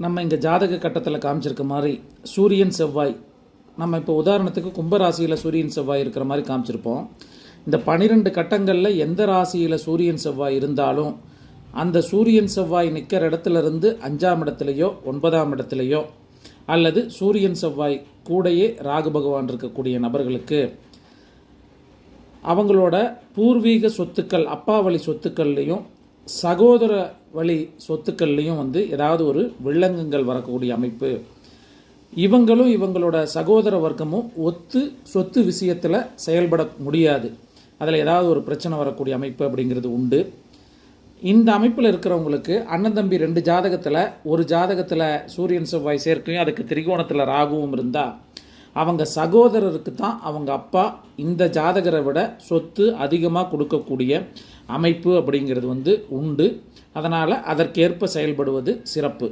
நம்ம இங்கே ஜாதக கட்டத்தில் காமிச்சிருக்க மாதிரி சூரியன் செவ்வாய். நம்ம இப்போ உதாரணத்துக்கு கும்பராசியில் சூரியன் செவ்வாய் இருக்கிற மாதிரி காமிச்சிருப்போம். இந்த பனிரெண்டு கட்டங்களில் எந்த ராசியில் சூரியன் செவ்வாய் இருந்தாலும் அந்த சூரியன் செவ்வாய் நிற்கிற இடத்துலருந்து அஞ்சாம் இடத்துலையோ ஒன்பதாம் இடத்துலையோ அல்லது சூரியன் செவ்வாய் கூடயே ராகு பகவான் இருக்கக்கூடிய நபர்களுக்கு அவங்களோட பூர்வீக சொத்துக்கள் அப்பாவளி சொத்துக்கள்லேயும் சொத்துக்கள்லையும் சகோதர வழி சொத்துக்கள்லேயும் வந்து ஏதாவது ஒரு வில்லங்கங்கள் வரக்கூடிய அமைப்பு. இவங்களும் இவங்களோட சகோதர வர்க்கமும் ஒத்து சொத்து விஷயத்தில் செயல்பட முடியாது. அதில் ஏதாவது ஒரு பிரச்சனை வரக்கூடிய அமைப்பு அப்படிங்கிறது உண்டு. இந்த அமைப்பில் இருக்கிறவங்களுக்கு அண்ணன் தம்பி ரெண்டு ஜாதகத்தில் ஒரு ஜாதகத்தில் சூரியன் செவ்வாய் சேர்க்கையும் அதுக்கு திரிகோணத்தில் ராகுவும் இருந்தால் அவங்க சகோதரருக்கு தான் அவங்க அப்பா இந்த ஜாதகரை விட சொத்து அதிகமாக கொடுக்கக்கூடிய அமைப்பு அப்படிங்கிறது வந்து உண்டு. அதனால் அதற்கேற்ப செயல்படுவது சிறப்பு.